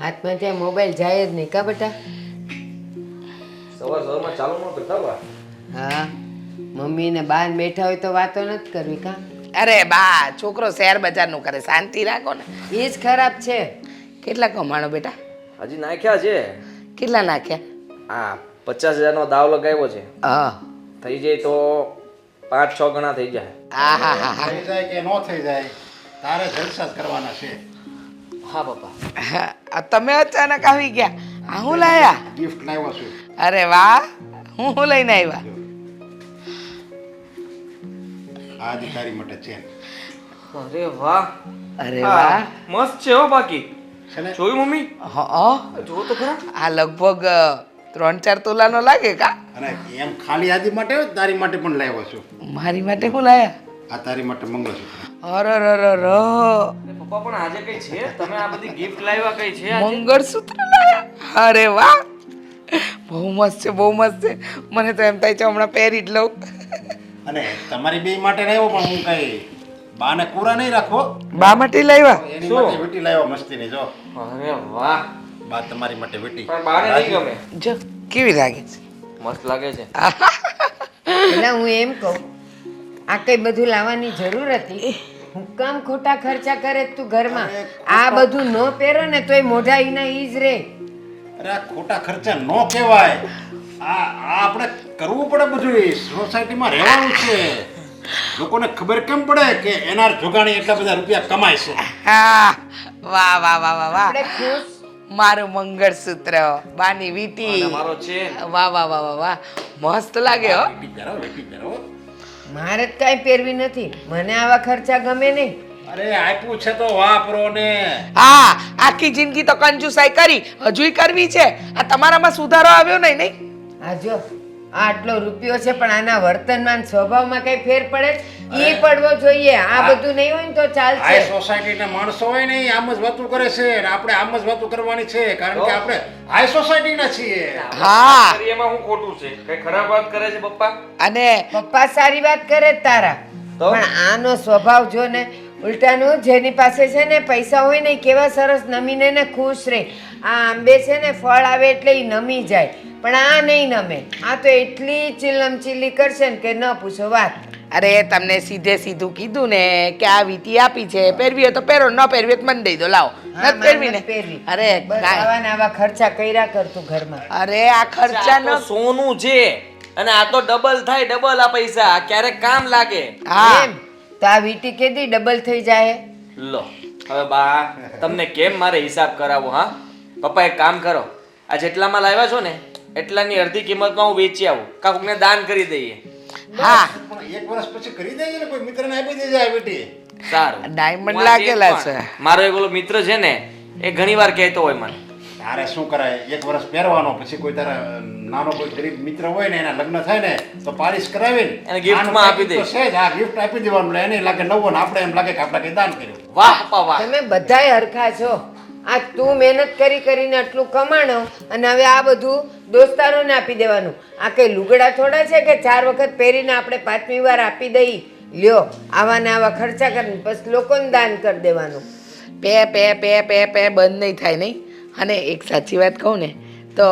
હાથમાં જાય મોબાઈલ જાય જ નહીં કા બેટા? સવાર સવારમાં ચાલુ કરતા બા. હા મમ્મી ને બહાર બેઠા હોય તો વાતો નથી કરવી કા? અરે બા છોકરો શેર બજારનું કરે શાંતિ રાખો ને. એ જ ખરાબ છે. કેટલા કમાણો બેટા? હજી નાખ્યા છે? કેટલા નાખ્યા? હા પચાસ હજારનો દાવ લગાવ્યો છે. હા. થઈ જાય તો પાંચ છ ગણા થઈ જાય. હા હા હા હા થઈ જાય કે ન થઈ જાય તારે જલસા જ કરવાના છે. હા પપ્પા. હા, આ તમે અચાનક આવી ગયા. આ હું લાયા ગિફ્ટ લાવ્યા છું. અરે વાહ હું હું લઈને આવ્યા? આ અધિકારી માટે ચેન અરે વાહ. અરે વાહ. મસ્ત છે હો બાકી. છે ને જોયું મમ્મી? હા જો તો ખરા. આ લગભગ ત્રણ ચાર તોલાનો લાગે કા? અને એમ ખાલી આદી માટે તારી માટે પણ લાવ્યો છું? મારી માટે હું લાયા? આ તારી માટે મંગળસૂત્ર. અરે ર ર ર પપ્પા પણ આજે કઈ છે? તમે આ બધી ગિફ્ટ લાવ્યા કઈ છે મંગળસૂત્ર અરે વાહ! બહુ મસ્ત છે બહુ મસ્ત છે. મને તો એમ થાય છે હમણાં પહેરી જ લઉં. અને તમારી બે માટે લાવ્યો પણ હું કઈ બાને કુરા નહીં રાખો. બા માટે લાવ્યા? એની શું? માટે વીટી લાવ્યો મસ્તીની જો. અરે વાહ! બા તમારી માટે વીટી. પણ બાને નહીં ગમે. જો કેવી લાગે છે? મસ્ત લાગે છે. એટલે હું એમ કહું આ કઈ બધું લાવવાની જરૂર હતી? હું કામ ખોટા ખર્ચા કરે તું ઘરમાં. આ બધું ન પહેરો ને તોય મોઢા ઈના ઈ જ રે. અરે આ ખોટા ખર્ચા ન કહેવાય. આ આ આપણે કરવું પડે બધું સોસાયટીમાં રહેવાનું છે. લોકોને ખબર કેમ પડે કે એના જોગાણી એટલા બધા રૂપિયા કમાય છે? હા. વાહ વાહ વાહ વાહ વાહ. આપણે ખુશ? મારું મંગળસૂત્ર બાની વીટી. મારો છે. વાહ વાહ વાહ વાહ વાહ. મસ્ત લાગે હો. મારે જ કાંઈ પહેરવી નથી. મને આવા ખર્ચા ગમે નહીં. અરે આપ્યું છે તો વાપરો ને. હા આખી જિંદગી તો કંજુસાઈ કરી હજુય કરવી છે. આ તમારામાં સુધારો આવ્યો નહીં નહીં? આ જો આટલો રૂપિયો છે પણ આના વર્તનમાં સ્વભાવમાં કઈ ફેર પડે એ પડવો જોઈએ. આ બધું નહીં હોય ને તો આ ચાલશે સોસાયટીના માણસો હોય ને આમ જ વાતું કરે છે ને આપણે આમ જ વાતું કરવાની છે કારણ કે આપણે હાઈ સોસાયટીના છીએ. હા. એમાં હું ખોટું છે? કઈ ખરાબ વાત કરે છે પપ્પા? અને પપ્પા સારી વાત કરે તારા. તો? પણ આનો સ્વભાવ જો ને ઉલટાનું જેની પાસે છે ને પૈસા હોય ને કેવા સરસ નમીને ને ખુશ રહે. આ આંબે છે ને ફળ આવે એટલે એ નમી જાય. પણ આ નહીં નમે. આ તો એટલી ચીલમ ચીલી કરશે ને કે ન પૂછો વાત. અરે તમને સીધે સીધું કીધું ને કે આ વીટી આપી છે પહેરવી હોય તો પહેરો ન પહેરવી તો મને દઈ દો. લાવો. હા, પહેરવી ને? અરે આવા ને આવા ખર્ચા કર્યા કરતું ઘરમાં. અરે આ ખર્ચા આ સોનું છે. અને આ તો ડબલ થાય ડબલ આ પૈસા. આ ક્યારેક કામ લાગે. હા. તો આ વીટી કેદી ડબલ થઈ જાય લો હવે બા તમને કેમ મારે હિસાબ કરાવો હા? પપ્પા એક કામ કરો. આ જેટલામાં લાવ્યા છો ને એટલાની અડધી કિંમતમાં હું વેચી આવું. કાં ને દાન કરી દઈએ? હા. પણ એક વર્ષ પછી કરી દઈએ ને કોઈ મિત્રને આપી દેજે આ વીટી. સારું. ડાયમંડ લાગેલા છે. મારો એક ઓલો મિત્ર છે ને એ ઘણી વાર કહેતો હોય મને. તારે શું કરાય? એક વર્ષ પહેરવાનો પછી કોઈ તારા નાનો કોઈ ગરીબ મિત્ર હોય ને એના લગ્ન થાય ને તો પાલિશ કરાવીને એને ગિફ્ટમાં આપી દે છે જ. આ ગિફ્ટ આપી દેવાનું એટલે એને લાગે નવો ને આપણે એમ લાગે કે આપણે કઈ દાન કર્યું. વાહ વાહ તમે બધાય હરખા છો. આ તું મહેનત કરી કરીને આટલું કમાણો અને હવે આ બધું દોસ્તારોને આપી દેવાનું. આ કઈ લુગડા થોડા છે કે ચાર વખત પહેરીને આપણે પાંચમી વાર આપી દઈ? લ્યો આવા ને આવા ખર્ચા કરીને પછી લોકોને દાન કરી દેવાનું. પે પે પે પે પે બંધ નહીં થાય નહીં. અને એક સાચી વાત કહું ને તો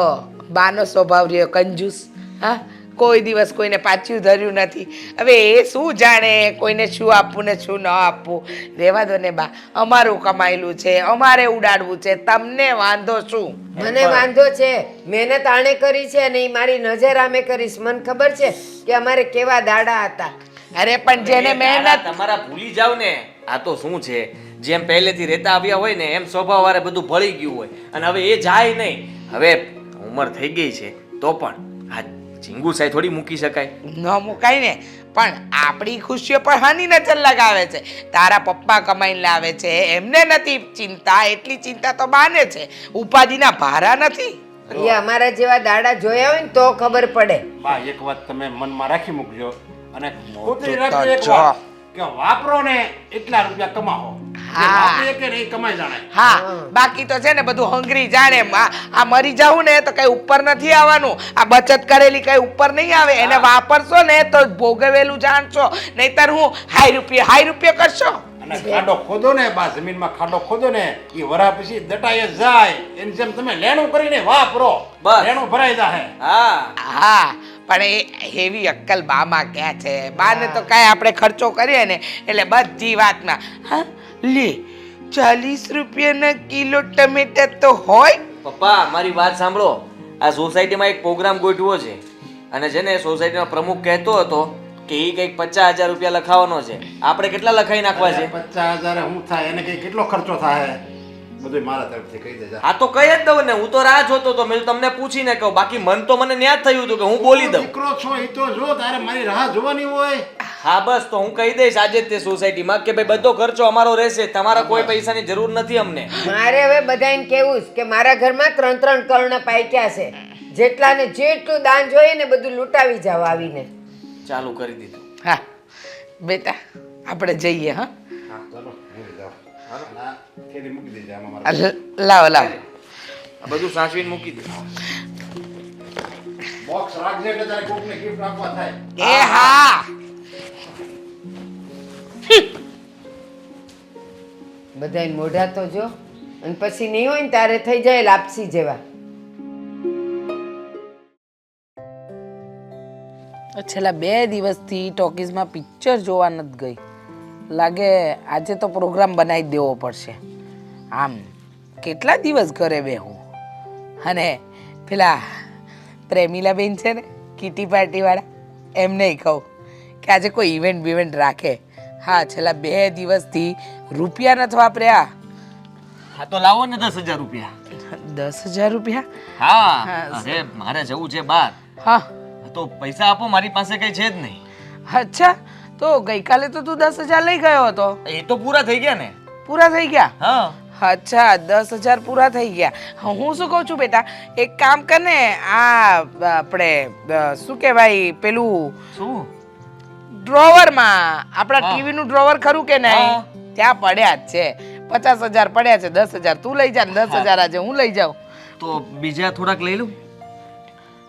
બાનો સ્વભાવ રહ્યો કંજૂસ હા? કોઈ દિવસ કોઈને પાછું ધર્યું નથી. હવે એ શું જાણે કોઈને શું આપવું ને શું ન આપવું? રહેવા દો ને બા અમારું કમાયેલું છે અમારે ઉડાડવું છે તમને વાંધો શું? મને વાંધો છે મહેનત આણે કરી છે અને એ મારી નજર આમે કરીશ. મને ખબર છે કે અમારે કેવા દાડા હતા. અરે પણ જેને મહેનત તમારા ભૂલી જાવ ને. આ તો શું છે? જેમ પહેલેથી રહેતા આવ્યા હોય ને એમ સ્વભાવ વારે બધું ભળી ગયું હોય. અને હવે એ જાય નહીં. હવે ઉંમર થઈ ગઈ છે તો પણ આ ઝીંગુ સાઈ થોડી મૂકી શકાય. ન મુકાય ને. પણ આપણી ખુશીઓ પર હાની નજર લગાવે છે. તારા પપ્પા કમાઈને લાવે છે. એમને નથી ચિંતા. એટલી ચિંતા તો બાને છે. ઉપાધિના ભારા નથી. એ અમારા જેવા દાડા જોયા હોય ને તો ખબર પડે. બા એક વાત તમે મનમાં રાખી મૂકજો. અને ખોટી રાખજો એક વાત. કે વાપરો ને એટલા રૂપિયા કમાવો. હા. કે નહીં કમાઈ જાણે. હા બાકી તો છે ને બધું હંગરી જાણે. આ મરી જાવું ને તો કઈ ઉપર નથી આવવાનું. આ બચત કરેલી કઈ ઉપર નહીં આવે. એને વાપરશો ને તો ભોગવેલું જાણશો. નહીતર હું હાઈ રૂપિયા હાઈ રૂપિયા કરશો? અને ખાડો ખોદો ને બા જમીનમાં ખાડો ખોદો ને એ વરા પછી દટાય જાય. એની જેમ તમે લેણું કરીને વાપરો. બસ. લેણું ભરાઈ જાય હા. હા પણ એ હેવી અક્કલ બામાં ક્યાં છે? બાને તો કાંઈ આપણે ખર્ચો કરીએ ને એટલે બધી વાતમાં હા? લે ચાલીસ રૂપિયાના કિલો ટમેટા તો હોય? પપ્પા મારી વાત સાંભળો. આ સોસાયટીમાં એક પ્રોગ્રામ ગોઠવો છે. અને છે ને સોસાયટીનો પ્રમુખ કહેતો હતો કે એ કંઈક પચાસ હજાર રૂપિયા લખાવાનો છે. આપણે કેટલા લખાઈ નાખવા છે? પચાસ હજાર શું થાય? એને કઈ કેટલો ખર્ચો થાય? બધું મારા તરફથી કહી દેજા. આ તો કહી જ દઉં ને. હું તો રાહ જોતો હતો. મેં તમને પૂછીને કહું. બાકી મન તો મને ન્યા જ થયું હતું કે હું બોલી દઉં. દીકરો છો એ તો જો તારે મારી રાહ જોવાની હોય. હા બસ તો હું કહી દઈશ આજે જ તે સોસાયટીમાં કે ભાઈ બધો ખર્ચો અમારો રહેશે. તમારા કોઈ પૈસાની જરૂર નથી અમને. મારે હવે બધાને કેવું છે કે મારા ઘરમાં ત્રણ ત્રણ કર્ણ પાક્યા છે. જેટલાને જેટલું દાન જોઈએ ને બધું લૂંટાવી જાવ આવીને. ચાલુ કરી દીધું. હા. બેટા આપણે જઈએ હા? હા ચાલો હું જાઉં. ના. થેલી મૂકી દેજે આમાં મારા. લાવો લાવો. આ બધું સાચવીને મૂકી દે. બોક્સ રાખજે એટલે તારે કોકને ગિફ્ટ આપવા થાય. એ હા. બધાય મોઢા તો જો. અને પછી નહીં હોય ને તારે થઈ જાય લાપસી જેવા. છેલ્લા બે દિવસથી ટોકીઝમાં પિક્ચર જોવા નથી ગઈ. લાગે આજે તો પ્રોગ્રામ બનાવી દેવો પડશે. આમ કેટલા દિવસ ઘરે બેહું? અને પેલા પ્રેમીલાબેન છે ને કીટી પાર્ટીવાળા એમને કહું કે આજે કોઈ ઇવેન્ટ બિવેન્ટ રાખે. હા છેલ્લા બે દિવસથી રૂપિયા નથી વાપર્યા. હા તો લાવો ને દસ હજાર રૂપિયા. દસ હજાર રૂપિયા? હા અરે મારે જવું છે બહાર. હા. તો પૈસા આપો મારી પાસે કઈ છે જ નહીં. અચ્છા તો ગઈકાલે તો તું દસ હજાર લઈ ગયો હતો. એ તો પૂરા થઈ ગયા ને. પૂરા થઈ ગયા? હા. અચ્છા દસ હજાર પૂરા થઈ ગયા. હું શું કહું છું બેટા? એક કામ કર ને આ આપણે શું કહેવાય પેલું? શું? ડ્રોવરમાં આપણા ટીવીનું ટીવી નું ડ્રોવર ખરું કે નહીં? ત્યાં પડ્યા જ છે. પચાસ હજાર પડ્યા છે દસ હજાર. તું લઈ જા ને દસ હજાર આજે હું લઈ જાઉં. તો બીજા થોડાક લઈ લઉં?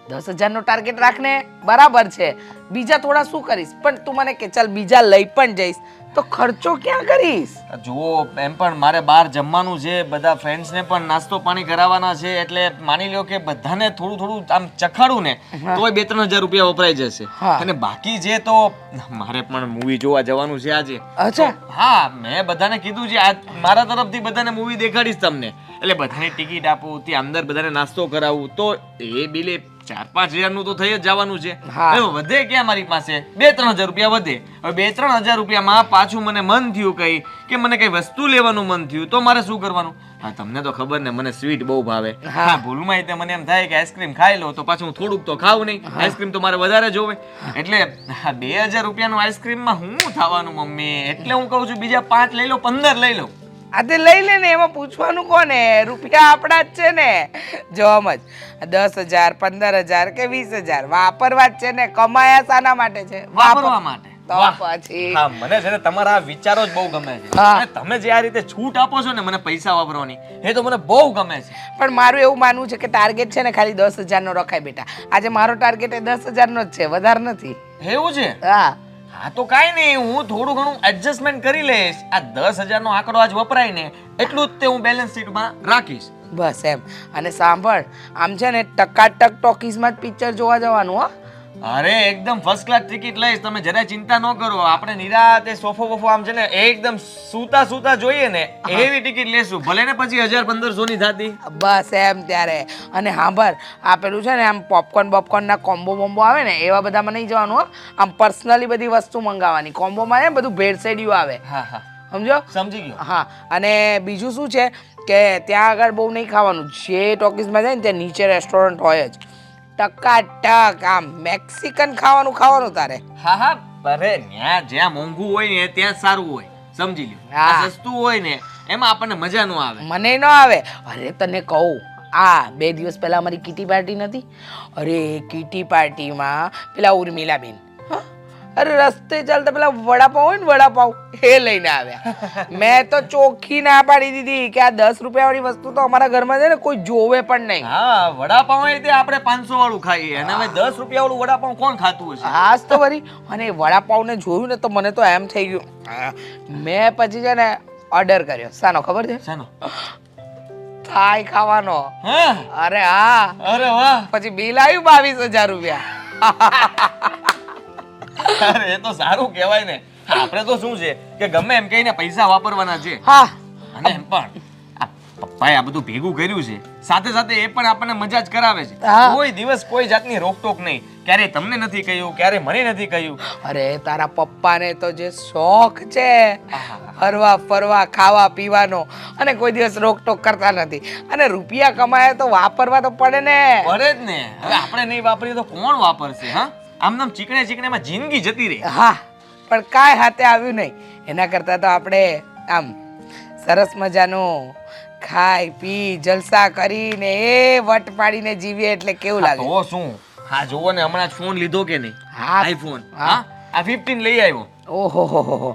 દસ હજારનો ટાર્ગેટ રાખને બરાબર છે. બીજા થોડા શું કરીશ? પણ તું મને કે ચાલ બીજા લઈ પણ જઈશ. તો ખર્ચો ક્યાં કરીશ? જુઓ એમ પણ મારે બહાર જમવાનું છે બધા ફ્રેન્ડ્સને પણ નાસ્તો પાણી કરાવવાના છે એટલે માની લ્યો કે બધાને થોડું થોડું આમ ચખાડું ને તોય બે ત્રણ હજાર રૂપિયા વપરાઈ જશે. અને બાકી જે તો મારે પણ મૂવી જોવા જવાનું છે આજે. અચ્છા. હા મેં બધાને કીધું છે આ મારા તરફથી બધાને મૂવી દેખાડીશ તમને. એટલે બધાની ટિકિટ આપું ત્યાં અંદર બધાને નાસ્તો કરાવું. તો એ બિલે ચાર પાંચ હજારનું તો થઈ જ જવાનું છે. હવે વધે ક્યાં મારી પાસે? બે ત્રણ હજાર રૂપિયા વધે. હવે બે ત્રણ હજાર રૂપિયામાં પાછું મને મન થયું કઈ કે મને કઈ વસ્તુ લેવાનું મન થયું તો મારે શું કરવાનું? હા તમને તો ખબર ને મને સ્વીટ બહુ ભાવે. હા. ભૂલમાં તે મને એમ થાય કે આઈસ્ક્રીમ ખાઈ લો તો પાછું હું થોડુંક તો ખાવું નહીં. આઈસ્ક્રીમ તો મારે વધારે જોવે. એટલે બે હજાર રૂપિયાનું આઈસ્ક્રીમમાં હું થવાનું મમ્મી? એટલે હું કહું છું બીજા પાંચ લઈ લો પંદર લઈ લો. આ તે લઈ લે ને એમાં પૂછવાનું કોને? રૂપિયા આપણા જ છે ને. જો જ. દસ હજાર પંદર હજાર કે વીસ હજાર. વાપરવા જ છે ને કમાયા શાના માટે છે? વાપરવા માટે. તો પછી. હા મને છે ને તમારા વિચારો જ બહુ ગમે છે. અને તમે જે આ રીતે છૂટ આપો છો ને મને પૈસા વાપરવાની એ તો મને બહુ ગમે છે. પણ મારું એવું માનવું છે કે ટાર્ગેટ છે ને ખાલી દસ હજારનો રખાય બેટા. આજે મારો ટાર્ગેટ એ દસ હજારનો જ છે વધારે નથી. એવું છે? હા. હા તો કાંઈ નહીં, હું થોડું ઘણું એડજસ્ટમેન્ટ કરી લઈશ. આ દસ હજારનો આંકડો આજ વપરાય ને, એટલું જ તે હું બેલેન્સ શીટમાં રાખીશ. બસ એમ. અને સાંભળ, આમ છે ને ટકાટક ટોકીઝમાં જ પિક્ચર જોવા જવાનું, હો. અરે એકદમ ફર્સ્ટ ક્લાસ ટિકિટ લઈશ. તમે જરાય ચિંતા ન કરો. આપણે નિરાતે સોફો બોફો આમ છે ને એકદમ સૂતા સૂતા જોઈએ ને એવી ટિકિટ લેશું ભલે ને પછી હજાર પંદરસો ની થતી. બસ એમ ત્યારે. અને સાંભળ આ પેલું છે ને આમ પોપકોર્ન બોપકોર્નના કોમ્બો બોમ્બો આવે ને એવા બધામાં નહીં જવાનું હો. આમ પર્સનલી બધી વસ્તુ મંગાવવાની. કોમ્બોમાં ને બધું ભેળસેડિયું આવે. હા હા. સમજો? સમજી ગયો. હા. અને બીજું શું છે કે ત્યાં આગળ બહુ નહીં ખાવાનું. જે ટોકીઝમાં જાય ને ત્યાં નીચે રેસ્ટોરન્ટ હોય જ. ટકાટક. આમ મેક્સિકન ખાવાનું ખાવાનું તારે. હા હા અરે ત્યાં જ્યાં મોંઘું હોય ને ત્યાં સારું હોય. સમજી લ્યો. આ સસ્તું હોય ને એમાં આપણને મજા ન આવે. મને ન આવે. અરે તને કહું આ બે દિવસ પહેલા અમારી કીટી પાર્ટી નથી અરે કીટી પાર્ટીમાં પેલા ઉર્મિલાબેન. હા અરે રસ્તે ચાલતા પેલા વડાપાવ હોય ને વડાપાવ એ લઈને આવ્યા. મેં તો ચોખ્ખી ના પાડી દીધી કે આ દસ રૂપિયાવાળી વસ્તુ તો અમારા ઘરમાં છે ને કોઈ જોવે પણ નહીં. હા વડાપાવ હોય તે આપણે પાંચસો વાળું ખાઈએ. અને હવે દસ રૂપિયા વાળું વડાપાવ કોણ ખાતું હશે? હાસ તો વરી. અને વડાપાવને જોયું ને તો મને તો એમ થઈ ગયું. મેં પછી છે ને ઓર્ડર કર્યો. સાનો ખબર છે? શાનો. થાઈ ખાવાનો. હા. અરે હા. અરે વાહ. પછી બિલ આવ્યું બાવીસ હજાર રૂપિયા. અરે એ તો સારું કહેવાય ને. આપણે તો શું છે કે ગમે એમ કહીને પૈસા વાપરવાના છે. હા. અને એમ પણ. પપ્પાએ આ બધું ભેગું કર્યું છે. સાથે સાથે એ પણ આપણને મજા જ કરાવે છે. કોઈ દિવસ કોઈ જાતની રોકટોક નહીં. ક્યારે તમને નથી કહ્યું ક્યારે મને નથી કહ્યું. અરે તારા પપ્પાને તો જે શોખ છે. ફરવા ફરવા ખાવા પીવાનો. અને કોઈ દિવસ રોકટોક કરતા નથી. અને રૂપિયા કમાય તો વાપરવા તો પડે ને. પડે જ ને. હવે આપણે નહીં વાપરીએ તો કોણ વાપરશે હા? આમ નામ ચીકણે ચીકણેમાં જિંદગી જતી રહી. હા પણ કાંઈ હાથે આવ્યું નહીં. એના કરતાં તો આપણે આમ સરસ મજાનું ખાઈ પી જલસા કરીને એ વટ પાડીને જીવીએ એટલે કેવું લાગે? તો શું? હા જોવો ને હમણાં જ ફોન લીધો કે નહીં? હા. આઈફોન હા. આ 15 લઈ આવ્યો. ઓહો હો હો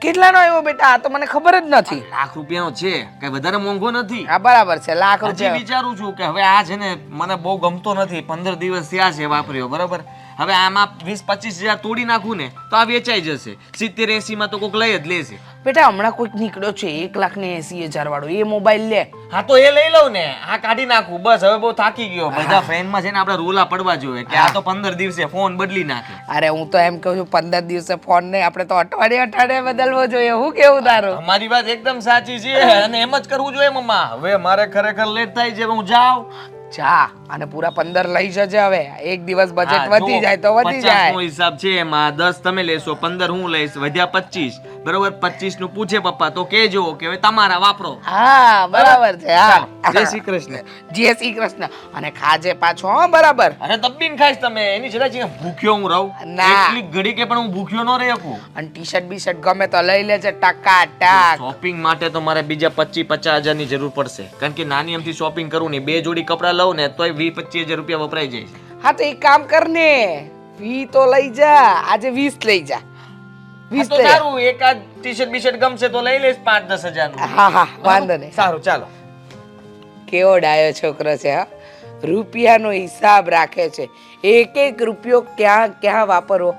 કેટલાનો આવ્યો બેટા? આ તો મને ખબર જ નથી. લાખ રૂપિયાનો છે. કઈ વધારે મોંઘો નથી. હા બરાબર છે લાખ રૂપિયા. વિચારું છું કે હવે આ છે ને મને બહુ ગમતો નથી. પંદર દિવસ થયા છે વાપર્યો બરાબર? હવે આમાં વીસ પચીસ હજાર તોડી નાખું ને તો આ વેચાઈ જશે. સિત્તેર એસી માં તો કોઈક લઈ જ લેશે. બેટા હમણાં કોઈક નીકળ્યો છે એક લાખ ને એસી હજાર વાળો. એ મોબાઈલ લે. હા તો એ લઈ લઉં ને. આ કાઢી નાખું. બસ હવે બહુ થાકી ગયો. બધા ફ્રેન્ડમાં છે ને આપણે રોલા પડવા જોઈએ કે આ તો પંદર દિવસે ફોન બદલી નાખે. અરે હું તો એમ કહું છું પંદર દિવસે ફોન નહીં આપણે તો અઠવાડિયે અઠવાડિયે બદલવો જોઈએ. હું કેવું તારું? અમારી વાત એકદમ સાચી છે અને એમ જ કરવું જોઈએ મમ્મા. હવે મારે ખરેખર લેટ થાય છે હું જાઉં. જા અને પૂરા પંદર લઈ જજે હવે. એક દિવસ બજેટ વધી જાય તો વધી જાય. નો હિસાબ છે એમાં દસ તમે લેશો પંદર હું લઈશ વધ્યા પચીસ. બરોબર? પચીસનું પૂછે પપ્પા તો કેજો કે હવે તમારા વાપરો. હા બરાબર છે હા. જય શ્રી કૃષ્ણ. જય શ્રી કૃષ્ણ. અને ખાજે પાછો હા બરાબર. અરે તબ્બીન ખાઈશ તમે એની છતાં છે ભૂખ્યો હું રહું. ના. એટલી ઘડી કે પણ હું ભૂખ્યો ન રહી શકું. અને ટી શર્ટ બી શર્ટ ગમે તો લઈ લેજે ટકા ટક શોપિંગ માટે તો મારે બીજા પચીસ પચાસ હજારની જરૂર પડશે. કારણ કે નાની અમથી શોપિંગ કરું ને બે જોડી કપડાં લઉં ને તોય વીસ પચીસ હજાર રૂપિયા વપરાઈ જાય હા તો એક કામ કર ને વી તો લઈ જા આજે વીસ લઈ જા. વીસ તો સારું એકાદ ટી શર્ટ બી શર્ટ ગમશે તો લઈ લઈશ પાંચ દસ હજાર હા હા વાંધો નહીં. સારું ચાલો. કેવો ડાયો છોકરો છે હા? રૂપિયાનો હિસાબ રાખે છે. એક એક રૂપિયો ક્યાં ક્યાં વાપરવો?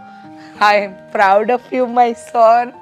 I am proud of you my son